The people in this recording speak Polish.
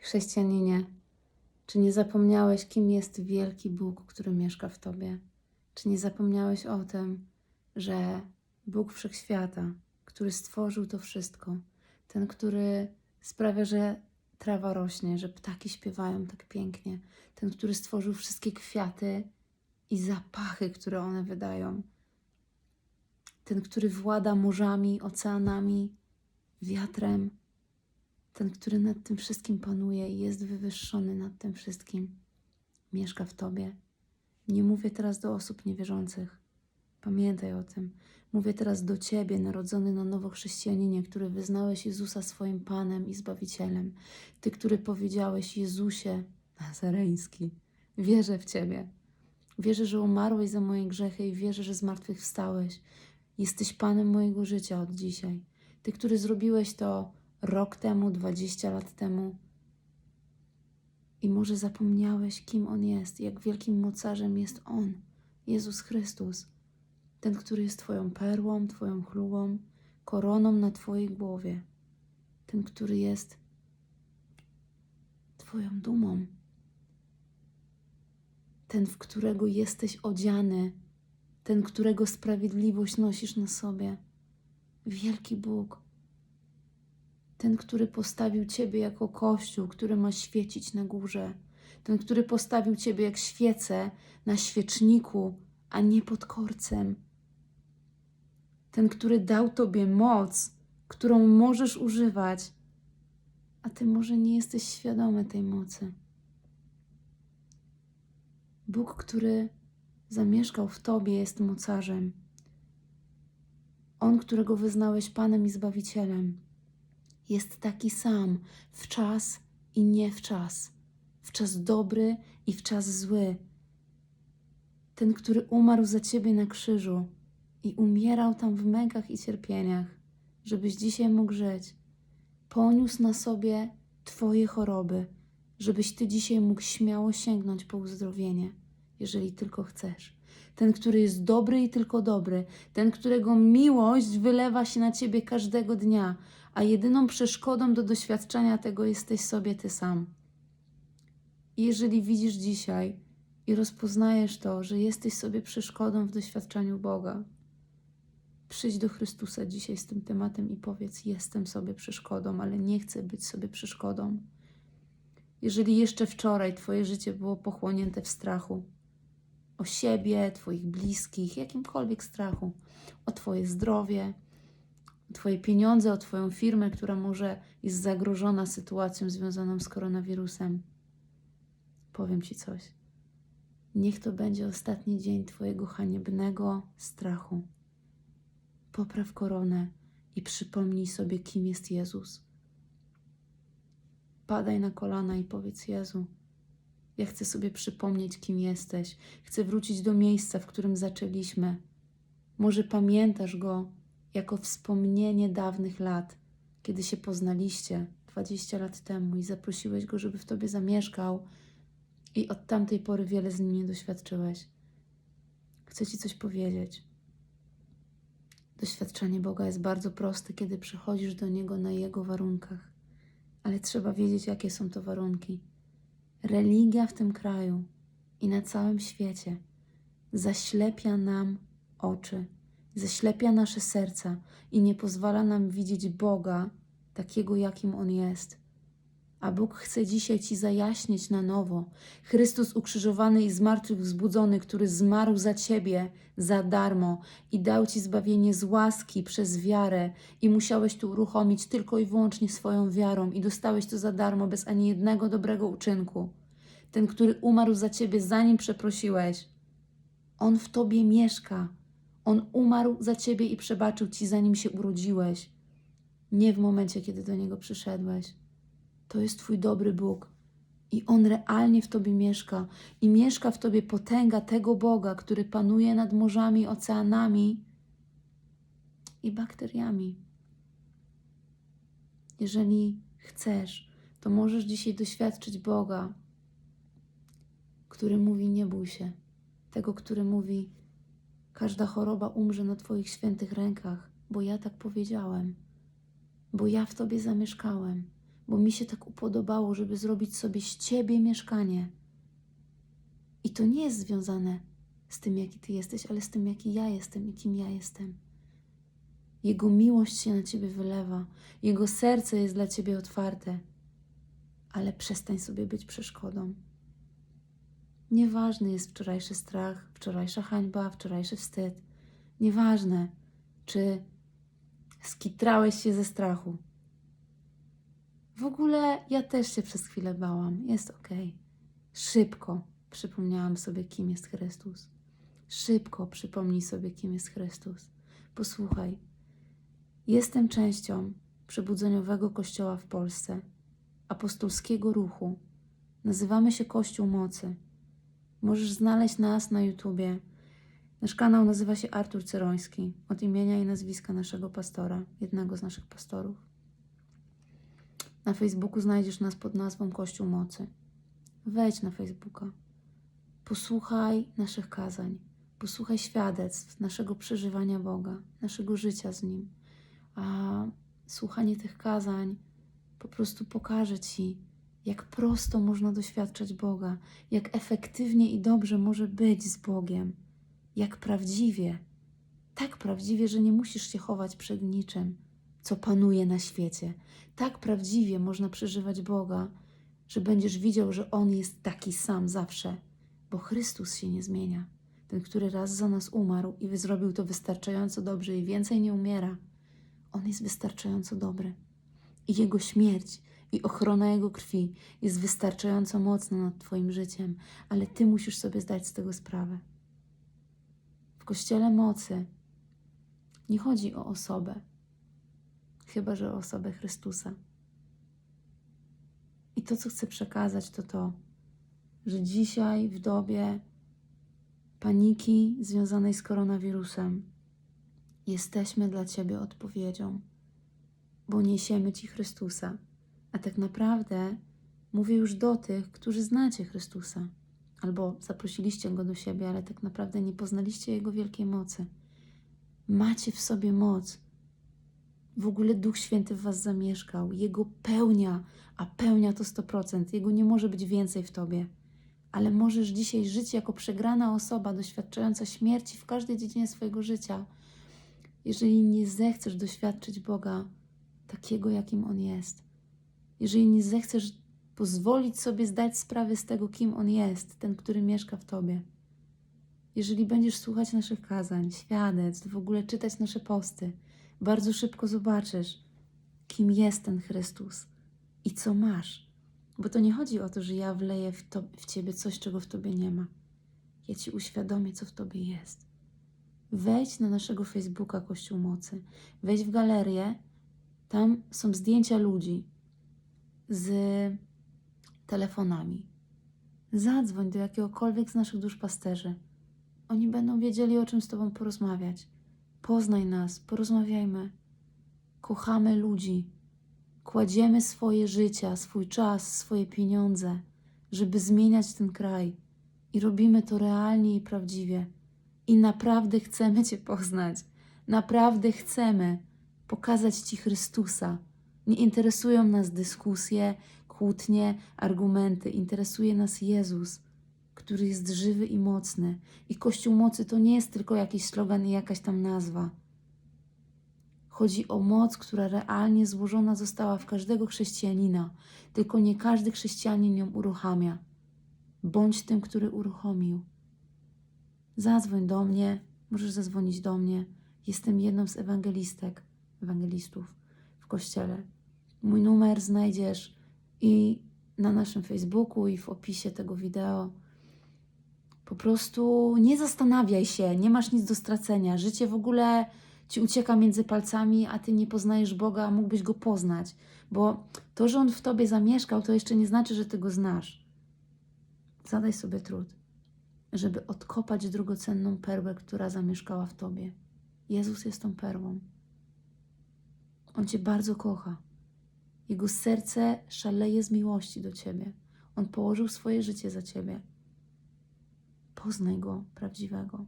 Chrześcijaninie, czy nie zapomniałeś, kim jest wielki Bóg, który mieszka w tobie? Czy nie zapomniałeś o tym, że Bóg wszechświata, który stworzył to wszystko, ten, który sprawia, że trawa rośnie, że ptaki śpiewają tak pięknie, ten, który stworzył wszystkie kwiaty i zapachy, które one wydają, ten, który włada morzami, oceanami, wiatrem, ten, który nad tym wszystkim panuje i jest wywyższony nad tym wszystkim, mieszka w Tobie. Nie mówię teraz do osób niewierzących. Pamiętaj o tym. Mówię teraz do Ciebie, narodzony na nowo chrześcijaninie, który wyznałeś Jezusa swoim Panem i Zbawicielem. Ty, który powiedziałeś Jezusie Nazareński, wierzę w Ciebie. Wierzę, że umarłeś za moje grzechy i wierzę, że zmartwychwstałeś. Jesteś Panem mojego życia od dzisiaj. Ty, który zrobiłeś to rok temu, 20 lat temu. I może zapomniałeś, kim On jest, jak wielkim mocarzem jest On, Jezus Chrystus. Ten, który jest Twoją perłą, Twoją chlubą, koroną na Twojej głowie. Ten, który jest Twoją dumą. Ten, w którego jesteś odziany. Ten, którego sprawiedliwość nosisz na sobie. Wielki Bóg. Ten, który postawił Ciebie jako kościół, który ma świecić na górze. Ten, który postawił Ciebie jak świecę na świeczniku, a nie pod korcem. Ten, który dał Tobie moc, którą możesz używać, a Ty może nie jesteś świadomy tej mocy. Bóg, który zamieszkał w Tobie, jest mocarzem. On, którego wyznałeś Panem i Zbawicielem, jest taki sam w czas i nie w czas, w czas dobry i w czas zły. Ten, który umarł za Ciebie na krzyżu i umierał tam w mękach i cierpieniach, żebyś dzisiaj mógł żyć, poniósł na sobie Twoje choroby, żebyś Ty dzisiaj mógł śmiało sięgnąć po uzdrowienie, jeżeli tylko chcesz. Ten, który jest dobry i tylko dobry, ten, którego miłość wylewa się na Ciebie każdego dnia, a jedyną przeszkodą do doświadczenia tego jesteś sobie Ty sam. I jeżeli widzisz dzisiaj i rozpoznajesz to, że jesteś sobie przeszkodą w doświadczeniu Boga, przyjdź do Chrystusa dzisiaj z tym tematem i powiedz: Jestem sobie przeszkodą, ale nie chcę być sobie przeszkodą. Jeżeli jeszcze wczoraj Twoje życie było pochłonięte w strachu o siebie, Twoich bliskich, jakimkolwiek strachu, o Twoje zdrowie, Twoje pieniądze, o Twoją firmę, która może jest zagrożona sytuacją związaną z koronawirusem, powiem Ci coś. Niech to będzie ostatni dzień Twojego haniebnego strachu. Popraw koronę i przypomnij sobie, kim jest Jezus. Padaj na kolana i powiedz: Jezu, ja chcę sobie przypomnieć, kim jesteś. Chcę wrócić do miejsca, w którym zaczęliśmy. Może pamiętasz go jako wspomnienie dawnych lat, kiedy się poznaliście 20 lat temu i zaprosiłeś go, żeby w tobie zamieszkał, i od tamtej pory wiele z nim nie doświadczyłeś. Chcę ci coś powiedzieć. Doświadczenie Boga jest bardzo proste, kiedy przychodzisz do Niego na Jego warunkach, ale trzeba wiedzieć, jakie są to warunki. Religia w tym kraju i na całym świecie zaślepia nam oczy, zaślepia nasze serca i nie pozwala nam widzieć Boga takiego, jakim On jest. A Bóg chce dzisiaj Ci zajaśnić na nowo. Chrystus ukrzyżowany i zmartwychwzbudzony, który zmarł za Ciebie za darmo i dał Ci zbawienie z łaski przez wiarę i musiałeś tu uruchomić tylko i wyłącznie swoją wiarą i dostałeś to za darmo bez ani jednego dobrego uczynku. Ten, który umarł za Ciebie zanim przeprosiłeś. On w Tobie mieszka. On umarł za Ciebie i przebaczył Ci zanim się urodziłeś. Nie w momencie, kiedy do Niego przyszedłeś. To jest Twój dobry Bóg. I On realnie w Tobie mieszka. I mieszka w Tobie potęga tego Boga, który panuje nad morzami, oceanami i bakteriami. Jeżeli chcesz, to możesz dzisiaj doświadczyć Boga, który mówi: Nie bój się. Tego, który mówi: Każda choroba umrze na Twoich świętych rękach, bo ja tak powiedziałem, bo ja w Tobie zamieszkałem bo mi się tak upodobało, żeby zrobić sobie z ciebie mieszkanie. I to nie jest związane z tym, jaki ty jesteś, ale z tym, jaki ja jestem i kim ja jestem. Jego miłość się na ciebie wylewa, jego serce jest dla ciebie otwarte, ale przestań sobie być przeszkodą. Nieważny jest wczorajszy strach, wczorajsza hańba, wczorajszy wstyd. Nieważne, czy skitrałeś się ze strachu. W ogóle ja też się przez chwilę bałam. Jest okej. Szybko przypomniałam sobie, kim jest Chrystus. Szybko przypomnij sobie, kim jest Chrystus. Posłuchaj. Jestem częścią przebudzeniowego kościoła w Polsce, apostolskiego ruchu. Nazywamy się Kościół Mocy. Możesz znaleźć nas na YouTubie. Nasz kanał nazywa się Artur Ceroński, od imienia i nazwiska naszego pastora, jednego z naszych pastorów. Na Facebooku znajdziesz nas pod nazwą Kościół Mocy. Wejdź na Facebooka. Posłuchaj naszych kazań. Posłuchaj świadectw naszego przeżywania Boga, naszego życia z Nim. A słuchanie tych kazań po prostu pokaże Ci, jak prosto można doświadczać Boga, jak efektywnie i dobrze może być z Bogiem, jak prawdziwie, tak prawdziwie, że nie musisz się chować przed niczym, co panuje na świecie. Tak prawdziwie można przeżywać Boga, że będziesz widział, że On jest taki sam zawsze, bo Chrystus się nie zmienia. Ten, który raz za nas umarł i zrobił to wystarczająco dobrze i więcej nie umiera, On jest wystarczająco dobry. I Jego śmierć i ochrona Jego krwi jest wystarczająco mocna nad Twoim życiem, ale Ty musisz sobie zdać z tego sprawę. W Kościele Mocy nie chodzi o osobę, chyba że o osobę Chrystusa. I to, co chcę przekazać, to to, że dzisiaj w dobie paniki związanej z koronawirusem jesteśmy dla Ciebie odpowiedzią, bo niesiemy Ci Chrystusa. A tak naprawdę mówię już do tych, którzy znacie Chrystusa, albo zaprosiliście Go do siebie, ale tak naprawdę nie poznaliście Jego wielkiej mocy. Macie w sobie moc. W ogóle Duch Święty w Was zamieszkał. Jego pełnia, a pełnia to 100%. Jego nie może być więcej w Tobie. Ale możesz dzisiaj żyć jako przegrana osoba, doświadczająca śmierci w każdej dziedzinie swojego życia, jeżeli nie zechcesz doświadczyć Boga takiego, jakim On jest. Jeżeli nie zechcesz pozwolić sobie zdać sprawę z tego, kim On jest, ten, który mieszka w Tobie. Jeżeli będziesz słuchać naszych kazań, świadectw, w ogóle czytać nasze posty, bardzo szybko zobaczysz, kim jest ten Chrystus i co masz. Bo to nie chodzi o to, że ja wleję w, to, w Ciebie coś, czego w Tobie nie ma. Ja Ci uświadomię, co w Tobie jest. Wejdź na naszego Facebooka Kościół Mocy. Wejdź w galerię. Tam są zdjęcia ludzi z telefonami. Zadzwoń do jakiegokolwiek z naszych duszpasterzy. Oni będą wiedzieli, o czym z Tobą porozmawiać. Poznaj nas, porozmawiajmy. Kochamy ludzi. Kładziemy swoje życia, swój czas, swoje pieniądze, żeby zmieniać ten kraj. I robimy to realnie i prawdziwie. I naprawdę chcemy Cię poznać. Naprawdę chcemy pokazać Ci Chrystusa. Nie interesują nas dyskusje, kłótnie, argumenty. Interesuje nas Jezus, który jest żywy i mocny. I Kościół Mocy to nie jest tylko jakiś slogan i jakaś tam nazwa. Chodzi o moc, która realnie złożona została w każdego chrześcijanina, tylko nie każdy chrześcijanin ją uruchamia. Bądź tym, który uruchomił. Zadzwoń do mnie, możesz zadzwonić do mnie. Jestem jedną z ewangelistek, ewangelistów kościele. Mój numer znajdziesz i na naszym Facebooku, i w opisie tego wideo. Po prostu nie zastanawiaj się, nie masz nic do stracenia. Życie w ogóle ci ucieka między palcami, a ty nie poznajesz Boga, a mógłbyś go poznać. Bo to, że on w tobie zamieszkał, to jeszcze nie znaczy, że ty go znasz. Zadaj sobie trud, żeby odkopać drogocenną perłę, która zamieszkała w tobie. Jezus jest tą perłą. On cię bardzo kocha. Jego serce szaleje z miłości do ciebie. On położył swoje życie za ciebie. Poznaj go prawdziwego.